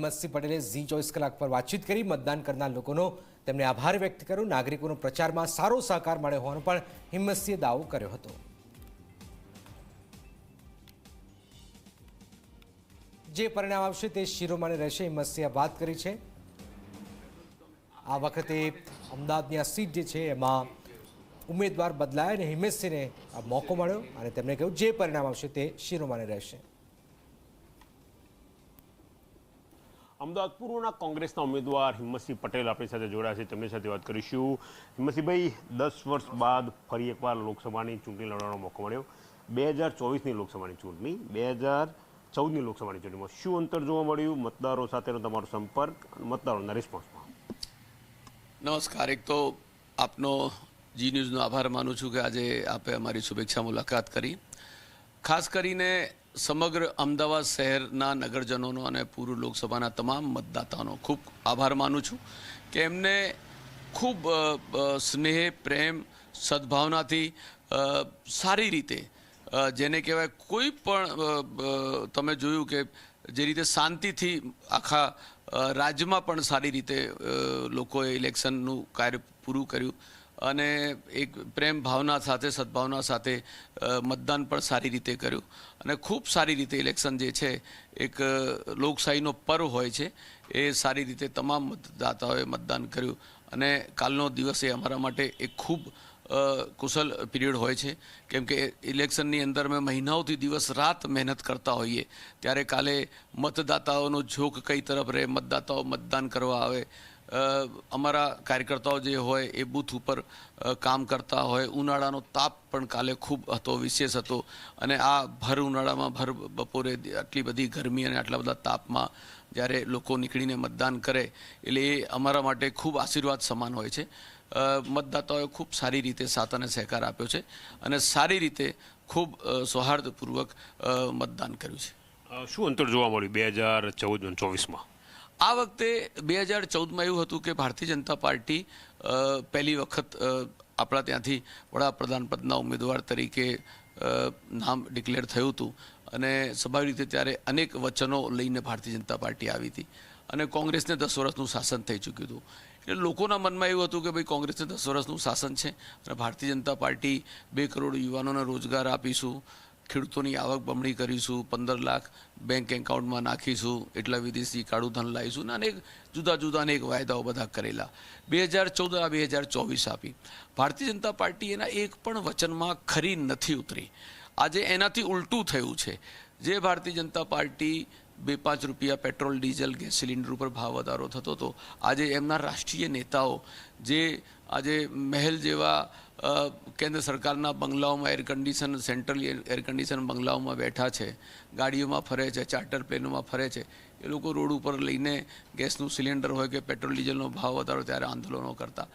હિંમતસિંહ પટેલે ઝી ચોવીસ કલાક પર વાતચીત કરી મતદાન કરનાર લોકોનો તેમને આભાર વ્યક્ત કર્યો. નાગરિકોનો પ્રચારમાં સારો સહકાર મળ્યો હોવાનો પણ હિંમતસિંહે દાવો કર્યો હતો. જે પરિણામ આવશે તે શિરોમાને રહેશે. હિંમતસિંહે વાત કરી છે. આ વખતે અમદાવાદની આ સીટ જે છે એમાં ઉમેદવાર બદલાયા અને હિંમતસિંહને મોકો મળ્યો અને તેમણે કહ્યું, જે પરિણામ આવશે તે શિરોમાને રહેશે. અમદાવાદ પૂર્વના કોંગ્રેસના ઉમેદવાર હિંમતસિંહ પટેલ આપણી સાથે જોડાયા છે. તેમની સાથે વાત કરીશું. હિંમતસિંહભાઈ, દસ વર્ષ બાદ ફરી એકવાર લોકસભાની ચૂંટણી લડવાનો મોકો મળ્યો. બે હજાર ચોવીસની લોકસભાની ચૂંટણી, બે હજાર ચૌદની લોકસભાની ચૂંટણીમાં શું અંતર જોવા મળ્યું? મતદારો સાથેનો તમારો સંપર્ક મતદારોના રિસ્પોન્સમાં નમસ્કાર. એક તો આપનો જી ન્યૂઝનો આભાર માનું છું કે આજે આપે અમારી શુભેચ્છા મુલાકાત કરી. ખાસ કરીને સમગ્ર અમદાવાદ શહેરના નગરજનોનો અને પૂર્વ લોકસભાના તમામ મતદાતાઓનો ખૂબ આભાર માનું છું કે એમને ખૂબ સ્નેહ, પ્રેમ, સદભાવનાથી સારી રીતે જેને કહેવાય કોઈ પણ તમે જોયું કે જે રીતે શાંતિથી આખા રાજ્યમાં પણ સારી રીતે લોકોએ ઇલેક્શનનું કાર્ય પૂરું કર્યું. અને એક પ્રેમ ભાવના સાથે, સદભાવના સાથે મતદાન પણ સારી રીતે કર્યું. અને ખૂબ સારી રીતે ઇલેક્શન જે છે, એક લોકશાહીનો પર્વ હોય છે, એ સારી રીતે તમામ મતદાતાઓએ મતદાન કર્યું. અને કાલનો દિવસ એ અમારા માટે એક ખૂબ કુશલ પીરિયડ હોય છે. કેમ કે ઇલેક્શનની અંદર અમે મહિનાઓથી દિવસ રાત મહેનત કરતા હોઈએ. ત્યારે કાલે મતદાતાઓનો ઝોક કઈ તરફ રહે, મતદાતાઓ મતદાન કરવા આવે. અમારા કાર્યકર્તાઓ જે હોય એ બૂથ ઉપર કામ કરતા હોય. ઉનાળાનો તાપ પણ કાલે ખૂબ હતો, વિશેષ હતો. અને આ ભર ઉનાળામાં, ભર બપોરે આટલી બધી ગરમી અને આટલા બધા તાપમાં જ્યારે લોકો નીકળીને મતદાન કરે, એટલે એ અમારા માટે ખૂબ આશીર્વાદ સમાન હોય છે. મતદાતાઓએ ખૂબ સારી રીતે સાથ અને સહકાર આપ્યો છે અને સારી રીતે ખૂબ સૌહાર્દપૂર્વક મતદાન કર્યું છે. શું અંતર જોવા મળ્યું બે હજાર ચૌદ ચોવીસમાં? આ વખતે બે હજાર ચૌદમાં એવું હતું કે ભારતીય જનતા પાર્ટી પહેલી વખત આપણા ત્યાંથી વડાપ્રધાન પદના ઉમેદવાર તરીકે નામ ડિક્લેર થયું હતું. અને સ્વાભાવિક રીતે ત્યારે અનેક વચનો લઈને ભારતીય જનતા પાર્ટી આવી હતી. અને કોંગ્રેસને દસ વર્ષનું શાસન થઈ ચૂક્યું હતું. એટલે લોકોના મનમાં એવું હતું કે ભાઈ કોંગ્રેસને દસ વર્ષનું શાસન છે. અને ભારતીય જનતા પાર્ટી બે કરોડ યુવાનોને રોજગાર આપીશું. ખેડૂતોની આવક બમણી કરીશું, પંદર લાખ બેંક એકાઉન્ટમાં નાખીશું, એટલા વિદેશી કાળું ધન લાવીશું ને અનેક જુદા જુદા અનેક વાયદાઓ બધા કરેલા. બે હજાર ચૌદ બે હજાર ચોવીસ આપી. ભારતીય જનતા પાર્ટી એના એક પણ વચનમાં ખરી નથી ઉતરી. આજે એનાથી ઉલટું થયું છે. જે ભારતીય જનતા પાર્ટી બે પાંચ રૂપિયા પેટ્રોલ, ડીઝલ, ગેસ સિલિન્ડર ઉપર ભાવ વધારો થતો હતો, આજે એમના રાષ્ટ્રીય નેતાઓ જે આજે મહેલ જેવા કેન્દ્ર સરકારના બંગલાઓમાં air condition central air condition બંગલાઓમાં બેઠા છે. ગાડીઓમાં ફરે છે ચાર્ટર પ્લેનોમાં ફરે છે. એ લોકો રોડ ઉપર લઈને ગેસનું સિલિન્ડર હોય કે પેટ્રોલ ડીઝલનો ભાવ વધારો ત્યારે આંદોલનો કરતા.